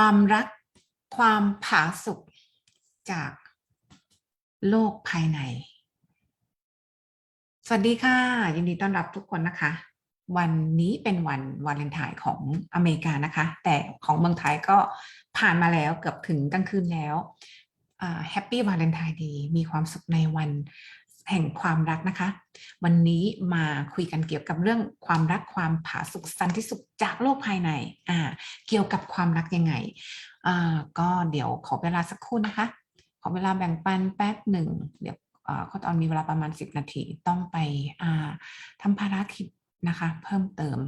ความรักความผาสุกจากโลกภายใน สวัสดีค่ะ ยินดีต้อนรับทุกคนนะคะ วันนี้เป็นวันวาเลนไทน์ของอเมริกานะคะ แต่ของเมืองไทยก็ผ่านมาแล้วเกือบถึงกลางคืนแล้วแฮปปี้วาเลนไทน์ดีมีความสุขในวัน แห่งความรักนะคะ วันนี้มาคุยกันเกี่ยวกับเรื่องความรักความผาสุกสันติสุขจากโลกภายในอ่าเกี่ยวกับความรักยังไงอ่าก็เดี๋ยวขอเวลาสักครู่นะคะ ขอเวลาแบ่งปันแป๊บหนึ่งเดี๋ยวเขาตอนมีเวลาประมาณ 10 นาทีต้องไปทำภารกิจนะคะ เพิ่มเติม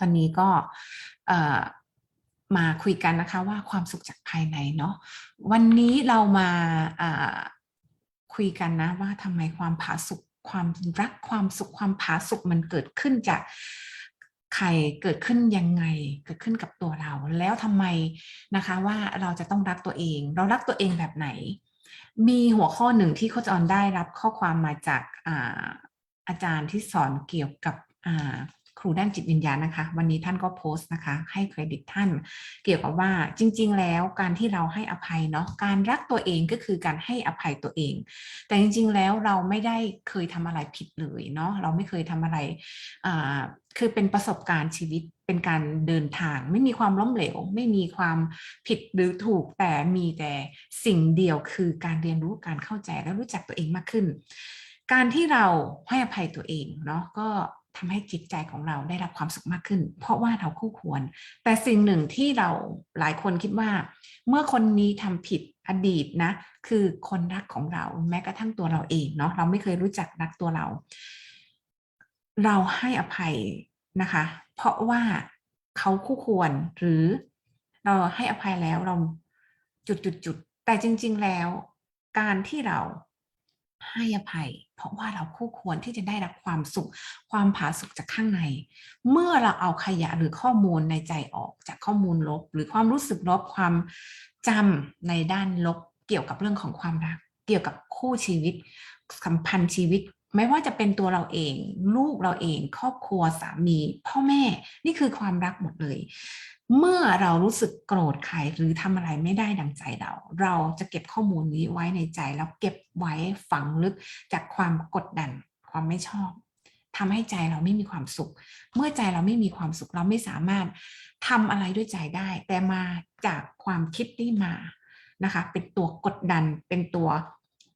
ตอนนี้ก็มาคุยกันนะคะว่าความสุขจากภายในเนาะวันนี้เรามา คุยกันนะว่าทำไมความผาสุกความรักความสุขความผาสุกมันเกิดขึ้นจากใครเกิดขึ้นยังไงเกิดขึ้นกับตัวเรา แล้วทำไมนะคะว่าเราจะต้องรักตัวเอง เรารักตัวเองแบบไหน มีหัวข้อหนึ่งที่โคจรได้รับข้อความมาจากอาอาจารย์ที่สอนเกี่ยวกับ รูด้านจิตวิญญาณนะคะ วันนี้ท่านก็โพสต์นะคะ ให้เครดิตท่าน เกี่ยวกับว่าจริง ๆ แล้วการที่เราให้อภัยเนาะการรักตัวเองก็คือการให้อภัยตัวเอง แต่จริง ๆ แล้วเราไม่ได้เคยทำอะไรผิดเลยเนาะเราไม่เคยทำอะไรคือเป็นประสบการณ์ชีวิตเป็นการเดินทาง ไม่มีความล้มเหลว ไม่มีความผิดหรือถูกแต่มีแต่สิ่งเดียวคือการเรียนรู้การเข้าใจและรู้จักตัวเองมากขึ้น การที่เราให้อภัยตัวเองเนาะก็ ทำให้จิตใจของเราได้รับความสุขมากขึ้น เพราะว่าเราคู่ควร แต่สิ่งหนึ่งที่เราหลายคนคิดว่า เมื่อคนนี้ทำผิดอดีตนะ คือคนรักของเราแม้กระทั่งตัวเราเองเนาะเราไม่เคยรู้จักรักตัวเรา เราให้อภัยนะคะ เพราะว่าเขาคู่ควรหรือเราให้อภัยแล้วเราจุดจุดจุดแต่จริง ๆแล้ว การที่เรา ให้อภัย เพราะว่าเราคู่ควรที่จะได้รับความสุข ความผาสุกจากข้างใน เมื่อเราเอาขยะหรือข้อมูลในใจออกจากข้อมูลลบ หรือความรู้สึกลบความจำในด้านลบเกี่ยวกับเรื่องของความรัก เกี่ยวกับคู่ชีวิตสัมพันธ์ชีวิต ไม่ว่าจะเป็นตัวเราเอง ลูกเราเอง ครอบครัวสามี พ่อแม่นี่คือความรักหมดเลย เมื่อเรารู้สึกโกรธใครหรือทำอะไรไม่ได้ดังใจเรา เราจะเก็บข้อมูลนี้ไว้ในใจ แล้วเก็บไว้ฝังลึกจากความกดดันความไม่ชอบทำให้ใจเราไม่มีความสุข เมื่อใจเราไม่มีความสุขเราไม่สามารถทำอะไรด้วยใจได้ แต่มาจากความคิดที่มานะคะ เป็นตัวกดดันเป็นตัว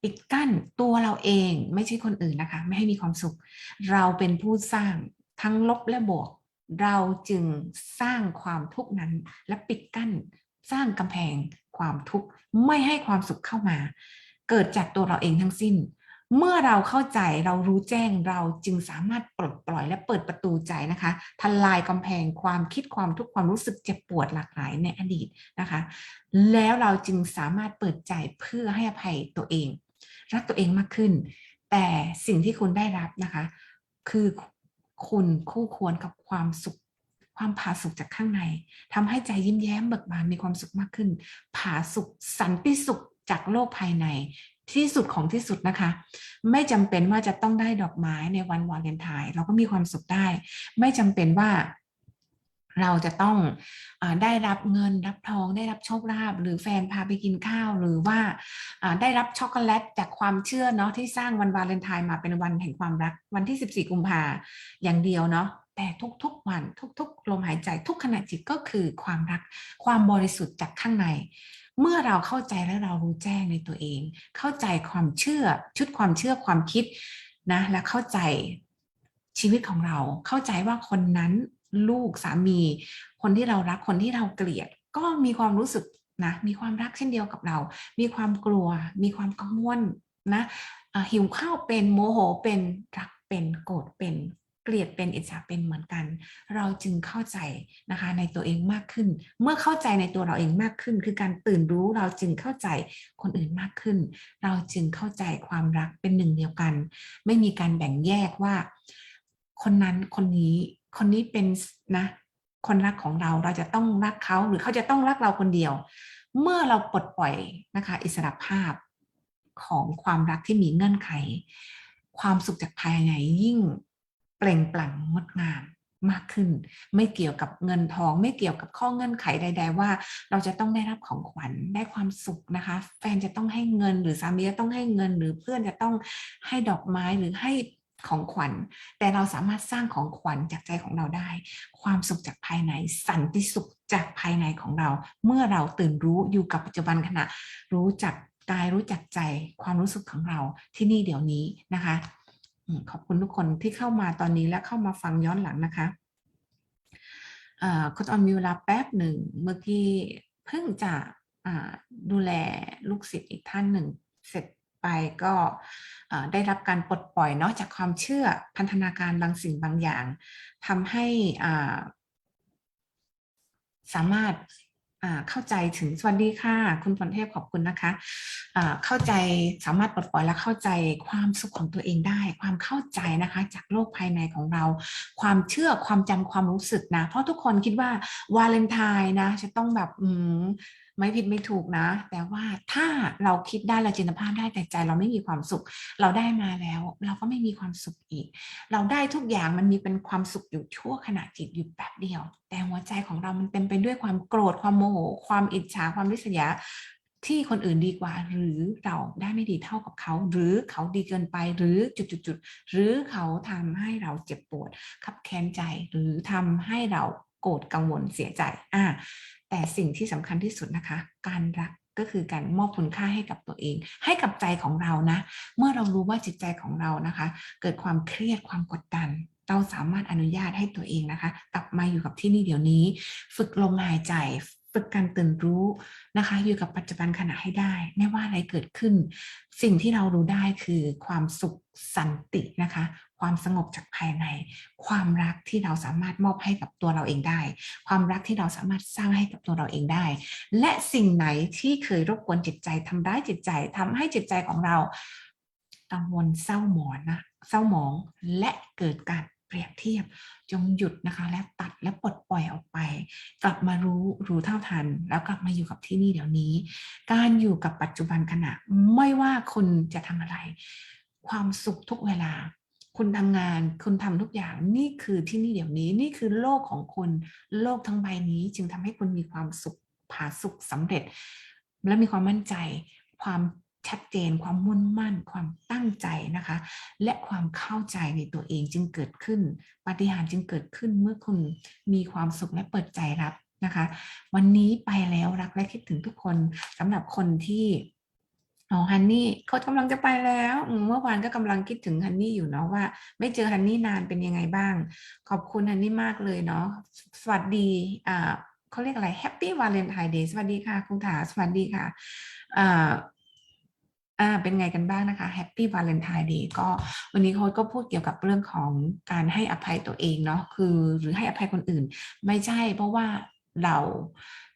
ปิดกั้นตัวเราเองไม่ใช่คนอื่นนะคะ ไม่ให้มีความสุข เราเป็นผู้สร้างทั้งลบและบวก เราจึงสร้างความทุกข์นั้น และปิดกั้นสร้างกำแพงความทุกข์ไม่ให้ความสุขเข้ามา เกิดจากตัวเราเองทั้งสิ้น เมื่อเราเข้าใจเรารู้แจ้งเราจึงสามารถปลดปล่อยและเปิดประตูใจนะคะทลายกำแพงความคิดความทุกข์ความรู้สึกเจ็บปวดหลากหลายในอดีตนะคะ แล้วเราจึงสามารถเปิดใจเพื่อให้อภัยตัวเอง รักตัวเองมากขึ้น แต่สิ่งที่คุณได้รับนะคะ คือคุณคู่ควรกับความสุขความผาสุกจากข้างในทำให้ใจยิ้มแย้มเบิกบานมีความสุขมากขึ้น ผาสุขสันติสุขจากโลกภายในที่สุดของที่สุดนะคะ ไม่จำเป็นว่าจะต้องได้ดอกไม้ในวันวาเลนไทน์เราก็มีความสุขได้ ไม่จำเป็นว่า เราจะต้องอได้รับเงินรับทองได้รับโชคลาภหรือแฟนพาไปกินข้าวหรือว่าได้รับช็อกโกแลตจากความเชื่อเนาะที่สร้างวันวาเลนไทน์มาเป็นวันแห่งความรัก วันที่ 14 กุมภาอย่างเดียวเนาะแต่ทุกๆวันทุกๆลมหายใจทุกขณะจิตก็คือความรักความบริสุทธิ์จากข้างใน เมื่อเราเข้าใจและเรารู้แจ้งในตัวเอง เข้าใจความเชื่อชุดความเชื่อความคิดนะและเข้าใจชีวิตของเราเข้าใจว่าคนนั้น ลูกสามี คนที่เรารักคนที่เราเกลียด ก็มีความรู้สึกนะมีความรักเช่นเดียวกับเรา มีความกลัว มีความกังวลนะหิวข้าวเป็นโมโหเป็นรักเป็นโกรธเป็นเกลียดเป็นอิจฉาเป็นเหมือนกัน เราจึงเข้าใจนะคะในตัวเองมากขึ้น เมื่อเข้าใจในตัวเราเองมากขึ้น คือการตื่นรู้เราจึงเข้าใจคนอื่นมากขึ้น เราจึงเข้าใจความรักเป็นหนึ่งเดียวกัน ไม่มีการแบ่งแยกว่า คนนั้นคนนี้ คนนี้เป็นนะ คนรักของเราเราจะต้องรักเขาหรือเขาจะต้องรักเราคนเดียว เมื่อเราปลดปล่อยนะคะ อิสระภาพของความรักที่มีเงื่อนไข ความสุขจากภายในยิ่งเปล่งปลั่งงดงามมากขึ้น ไม่เกี่ยวกับเงินทอง ไม่เกี่ยวกับข้อเงื่อนไขใด ๆ ว่า เราจะต้องได้รับของขวัญได้ความสุขนะคะ แฟนจะต้องให้เงิน หรือสามีจะต้องให้เงิน หรือเพื่อนจะต้องให้ดอกไม้หรือให้ ของขวัญ แต่เราสามารถสร้างของขวัญจากใจของเราได้ ความสุขจากภายใน สันติสุขจากภายในของเรา เมื่อเราตื่นรู้อยู่กับปัจจุบันขณะ รู้จักกายรู้จักใจความรู้สึกของเราที่นี่เดี๋ยวนี้นะคะขอบคุณทุกคนที่เข้ามาตอนนี้และเข้ามาฟังย้อนหลังนะคะคุณออนมีเวลาแป๊บหนึ่งเมื่อกี้เพิ่งจะดูแลลูกศิษย์อีกท่านหนึ่งเสร็จ ไปก็ได้รับการปลดปล่อยเนาะจากความเชื่อพันธนาการบางสิ่งบางอย่างทำให้สามารถเข้าใจถึงสวัสดีค่ะ คุณพรเทพขอบคุณนะคะอ่าเข้าใจสามารถปลดปล่อยและเข้าใจความสุขของตัวเองได้ ความเข้าใจนะคะจากโลกภายในของเรา ความเชื่อความจำความรู้สึกนะ เพราะทุกคนคิดว่าวาเลนไทน์นะ จะต้องแบบอืม ไม่ผิดไม่ถูกนะ แต่ว่าถ้าเราคิดได้เราจินตภาพได้แต่ใจเราไม่มีความสุข เราได้มาแล้ว เราก็ไม่มีความสุขอีก เราได้ทุกอย่างมันมีเป็นความสุขอยู่ชั่วขณะจิตอยู่แป๊บเดียว แต่หัวใจของเรามันเต็มไปด้วยความโกรธความโมโหความอิจฉาความริษยาที่คนอื่นดีกว่า หรือเราได้ไม่ดีเท่ากับเขา หรือเขาดีเกินไปหรือจุดๆหรือเขาทำให้เราเจ็บปวดขับแค้นใจหรือทำให้เราโกรธกังวลเสียใจ อ่า แต่สิ่งที่สำคัญที่สุดนะคะ การรักก็คือการมอบคุณค่าให้กับตัวเอง ให้กับใจของเรานะ เมื่อเรารู้ว่าจิตใจของเรานะคะ เกิดความเครียดความกดดัน เราสามารถอนุญาตให้ตัวเองนะคะ กลับมาอยู่กับที่นี่เดี๋ยวนี้ ฝึกลมหายใจฝึกการตื่นรู้นะคะ อยู่กับปัจจุบันขณะให้ได้ ไม่ว่าอะไรเกิดขึ้น สิ่งที่เรารู้ได้คือความสุขสันตินะคะ ความสงบจากภายใน ความรักที่เราสามารถมอบให้กับตัวเราเองได้ ความรักที่เราสามารถสร้างให้กับตัวเราเองได้ และสิ่งไหนที่เคยรบกวนจิตใจทำร้ายจิตใจทำให้จิตใจของเรากังวลเศร้าหมองนะเศร้าหมองและเกิดการเปรียบเทียบจงหยุดนะคะ และตัดและปลดปล่อยออกไป กลับมารู้รู้เท่าทัน แล้วกลับมาอยู่กับที่นี่เดี๋ยวนี้ การอยู่กับปัจจุบันขณะ ไม่ว่าคุณจะทำอะไร ความสุขทุกเวลา คุณทำงานคุณทำทุกอย่างนี่คือที่นี่เดี๋ยวนี้นี่คือโลกของคุณโลกทั้งใบนี้ จึงทำให้คุณมีความสุขผาสุขสำเร็จ และมีความมั่นใจ ความชัดเจน ความมุ่งมั่น ความตั้งใจนะคะ และความเข้าใจในตัวเองจึงเกิดขึ้นปาฏิหาริย์จึงเกิดขึ้นเมื่อคุณมีความสุขและเปิดใจรับนะคะ วันนี้ไปแล้วรักและคิดถึงทุกคนสำหรับคนที่ อ๋อฮันนี่เขากำลังจะไปแล้วเมื่อวานก็กำลังคิดถึงฮันนี่อยู่เนาะว่า ไม่เจอฮันนี่นานเป็นยังไงบ้าง ขอบคุณฮันนี่มากเลยเนาะสวัสดีอ่าเขาเรียกอะไรแฮปปี้วาเลนไทน์เดย์สวัสดีค่ะคุณถาสวัสดีค่ะอ่าอ่าเป็นไงกันบ้างนะคะแฮปปี้วาเลนไทน์เดย์ก็วันนี้โค้ชก็พูดเกี่ยวกับเรื่องของการให้อภัยตัวเองเนาะคือหรือให้อภัยคนอื่น ไม่ใช่เพราะว่าเรา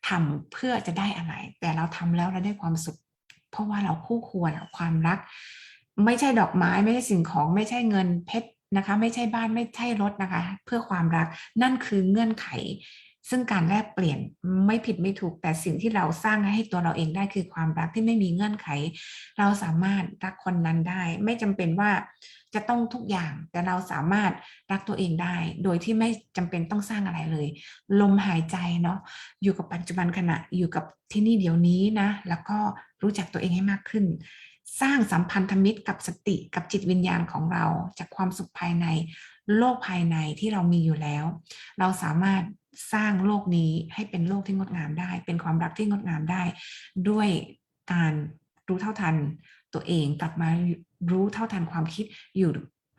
ทำเพื่อจะได้อะไร แต่เราทำแล้วเราได้ความสุข เพราะว่าเราคู่ควรความรัก ไม่ใช่ดอกไม้ไม่ใช่สิ่งของไม่ใช่เงินเพชรนะคะ ไม่ใช่บ้านไม่ใช่รถนะคะ เพื่อความรักนั่นคือเงื่อนไข ซึ่งการแลกเปลี่ยนไม่ผิดไม่ถูกแต่สิ่งที่เราสร้างให้ตัวเราเองได้คือความรักที่ไม่มีเงื่อนไข เราสามารถรักคนนั้นได้ ไม่จำเป็นว่าจะต้องทุกอย่างแต่เราสามารถรักตัวเองได้ โดยที่ไม่จำเป็นต้องสร้างอะไรเลย ลมหายใจเนาะอยู่กับปัจจุบันขณะอยู่กับที่นี่เดี๋ยวนี้นะ แล้วก็รู้จักตัวเองให้มากขึ้น สร้างสัมพันธมิตรกับสติกับจิตวิญญาณของเรา จากความสุขภายในโลกภายในที่เรามีอยู่แล้ว เราสามารถ สร้างโลกนี้ให้เป็นโลกที่งดงามได้ เป็นความรักที่งดงามได้ ด้วยการรู้เท่าทันตัวเองกลับมารู้เท่าทันความคิดอยู่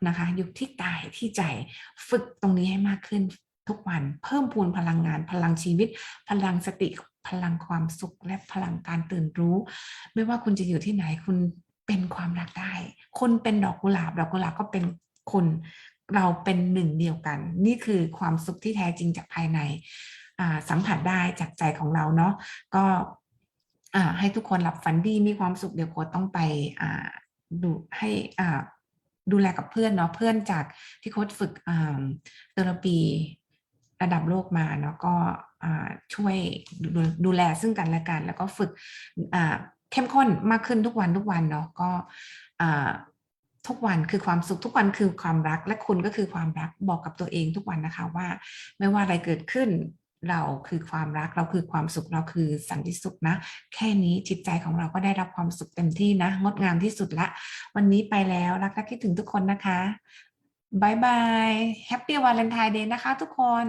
นะคะอยู่ที่กายที่ใจฝึกตรงนี้ให้มากขึ้นทุกวันเพิ่มพูนพลังงาน พลังชีวิต พลังสติพลังความสุขและพลังการตื่นรู้ ไม่ว่าคุณจะอยู่ที่ไหนคุณเป็นความรักได้ คนเป็นดอกกุหลาบ ดอกกุหลาบก็เป็นคุณ เราเป็นหนึ่งเดียวกัน นี่คือความสุขที่แท้จริงจากภายในสัมผัสได้จากใจของเราเนาะก็ให้ทุกคนหลับฝันดีมีความสุขเดี๋ยวโค้ดต้องไปดูให้ดูแลกับเพื่อนเนาะเพื่อนจากที่โค้ดฝึกเทอราปีระดับโลกมาเนาะก็ช่วยดูดูแลซึ่งกันและกัน แล้วก็ฝึกเข้มข้นมากขึ้นทุกวันทุกวันเนาะก็ ทุกวันคือความสุขทุกวันคือความรักและคุณก็คือความรักบอกกับตัวเองทุกวันนะคะว่า ไม่ว่าอะไรเกิดขึ้นเราคือความรักเราคือความสุขเราคือสันติสุขนะ แค่นี้จิตใจของเราก็ได้รับความสุขเต็มที่นะ งดงามที่สุดละ วันนี้ไปแล้วรักและคิดถึงทุกคนนะคะบายบายแฮปปี้วาเลนไทน์เดย์นะคะทุกคน